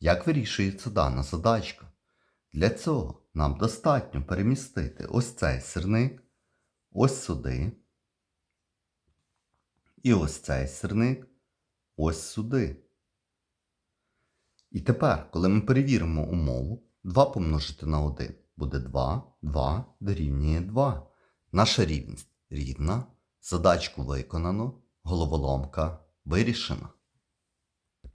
Як вирішується дана задачка? Для цього нам достатньо перемістити ось цей сірник, ось сюди, і ось цей сірник, ось сюди. І тепер, коли ми перевіримо умову, 2 помножити на 1 буде 2, 2 дорівнює 2. Наша рівність рівна, задачку виконано, головоломка вирішена.